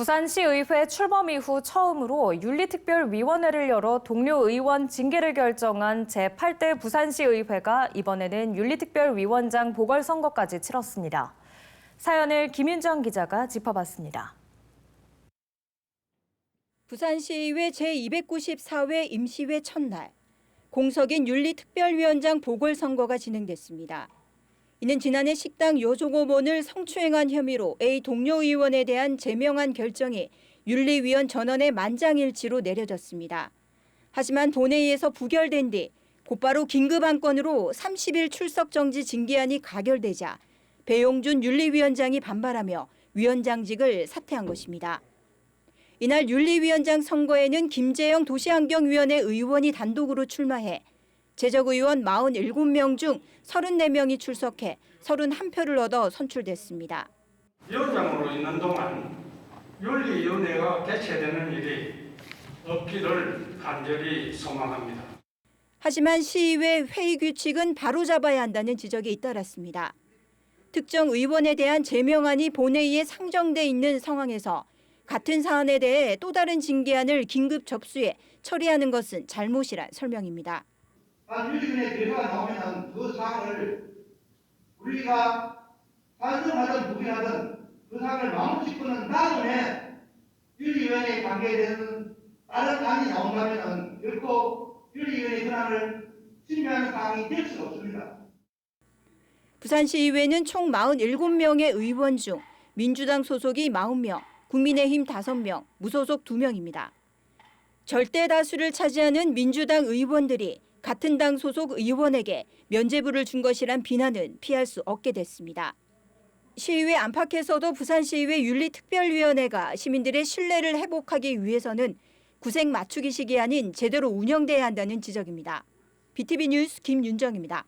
부산시의회 출범 이후 처음으로 윤리특별위원회를 열어 동료 의원 징계를 결정한 제8대 부산시의회가 이번에는 윤리특별위원장 보궐선거까지 치렀습니다. 사연을 김윤정 기자가 짚어봤습니다. 부산시의회 제294회 임시회 첫날 공석인 윤리특별위원장 보궐선거가 진행됐습니다. 이는 지난해 식당 여종업원을 성추행한 혐의로 A 동료 의원에 대한 제명한 결정이 윤리위원 전원의 만장일치로 내려졌습니다. 하지만 본회의에서 부결된 뒤 곧바로 긴급 안건으로 30일 출석 정지 징계안이 가결되자 배용준 윤리위원장이 반발하며 위원장직을 사퇴한 것입니다. 이날 윤리위원장 선거에는 김재영 도시환경위원회 의원이 단독으로 출마해 제적의원 47명 중 34명이 출석해 31표를 얻어 선출됐습니다. 위원장으로 있는 동안 윤리위원회가 개최되는 일이 없기를 간절히 소망합니다. 하지만 시의회 회의 규칙은 바로잡아야 한다는 지적이 잇따랐습니다. 특정 의원에 대한 제명안이 본회의에 상정돼 있는 상황에서 같은 사안에 대해 또 다른 징계안을 긴급 접수해 처리하는 것은 잘못이란 설명입니다. 한유리군의 결과가 나오면 그 사항을 우리가 찬성하든 부인하든 그 사항을 마무리 짓고는 다음에 윤리위원회 관계에 대해서는 다른 안이 나온다면 결코 윤리위원회 권한을 침해하는 사항이 될 수가 없습니다. 부산시의회는 총 47명의 의원 중 민주당 소속이 40명, 국민의힘 5명, 무소속 2명입니다. 절대 다수를 차지하는 민주당 의원들이 같은 당 소속 의원에게 면죄부를 준 것이란 비난은 피할 수 없게 됐습니다. 시의회 안팎에서도 부산시의회 윤리특별위원회가 시민들의 신뢰를 회복하기 위해서는 구색 맞추기식이 아닌 제대로 운영돼야 한다는 지적입니다. BTV 뉴스 김윤정입니다.